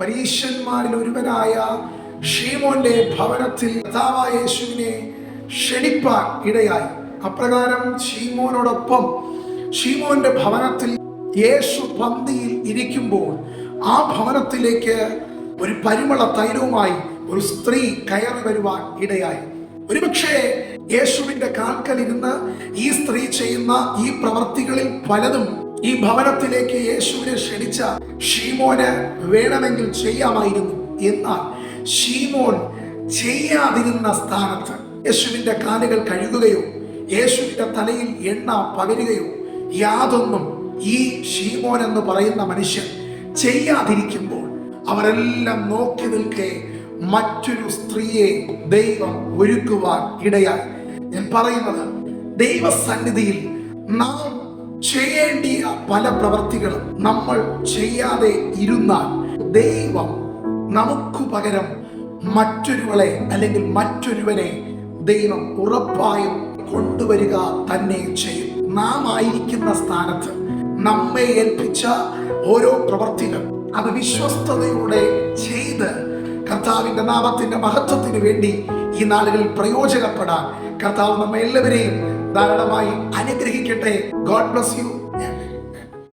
പരീശന്മാരിൽ ഒരുവനായ ഷീമോന്റെ ഭവനത്തിൽ യേശുവിനെ ക്ഷണിപ്പാൻ ഇടയായി. അപ്രകാരം ഷീമോനോടൊപ്പം ഷീമോന്റെ ഭവനത്തിൽ യേശു പന്തിയിൽ ഇരിക്കുമ്പോൾ ആ ഭവനത്തിലേക്ക് ഒരു പരിമള തൈലവുമായി ഒരു സ്ത്രീ കയറി വരുവാൻ ഇടയായി. ഒരുപക്ഷെ യേശുവിന്റെ കാൽക്കലിരുന്ന് ഈ സ്ത്രീ ചെയ്യുന്ന ഈ പ്രവർത്തികളിൽ പലതും ഈ ഭവനത്തിലേക്ക് യേശുവിനെ ക്ഷണിച്ച ഷീമോന് വേണമെങ്കിൽ ചെയ്യാമായിരുന്നു എന്നാൽ ഷീമോൻ ചെയ്യാതിരുന്ന സ്ഥാനത്ത് യേശുവിന്റെ കാലുകൾ കഴുകുകയോ യേശുവിന്റെ തലയിൽ എണ്ണ പകരുകയോ യാതൊന്നും ഈ ഷീമോൻ എന്ന് പറയുന്ന മനുഷ്യൻ ചെയ്യാതിരിക്കുമ്പോൾ അവരെല്ലാം നോക്കി നിൽക്കെ മറ്റൊരു സ്ത്രീയെ ദൈവം ഒരുക്കുവാൻ ഇടയായി. ഞാൻ പറയുന്നത് ദൈവസന്നിധിയിൽ നാം ചെയ്യേണ്ടിയ പല പ്രവർത്തികളും നമ്മൾ ചെയ്യാതെ ഇരുന്നാൽ ദൈവം നമുക്ക് പകരം മറ്റൊരുവളെ അല്ലെങ്കിൽ മറ്റൊരുവനെ ദൈവം ഉറപ്പായും കൊണ്ടുവരിക തന്നെ ചെയ്യും. നാം ആയിരിക്കുന്ന സ്ഥാനത്ത് നമ്മെ ഏൽപ്പിച്ച ഓരോ പ്രവർത്തികൾ അത് വിശ്വസ്തയോടെ ചെയ്ത് കർത്താവിന്റെ നാമത്തിന്റെ മഹത്വത്തിന് വേണ്ടി ഈ നാളുകളിൽ പ്രയോജനപ്പെടാൻ കർത്താവ് നമ്മെ എല്ലാവരെയും ധാരാളമായി അനുഗ്രഹിക്കട്ടെ. God bless you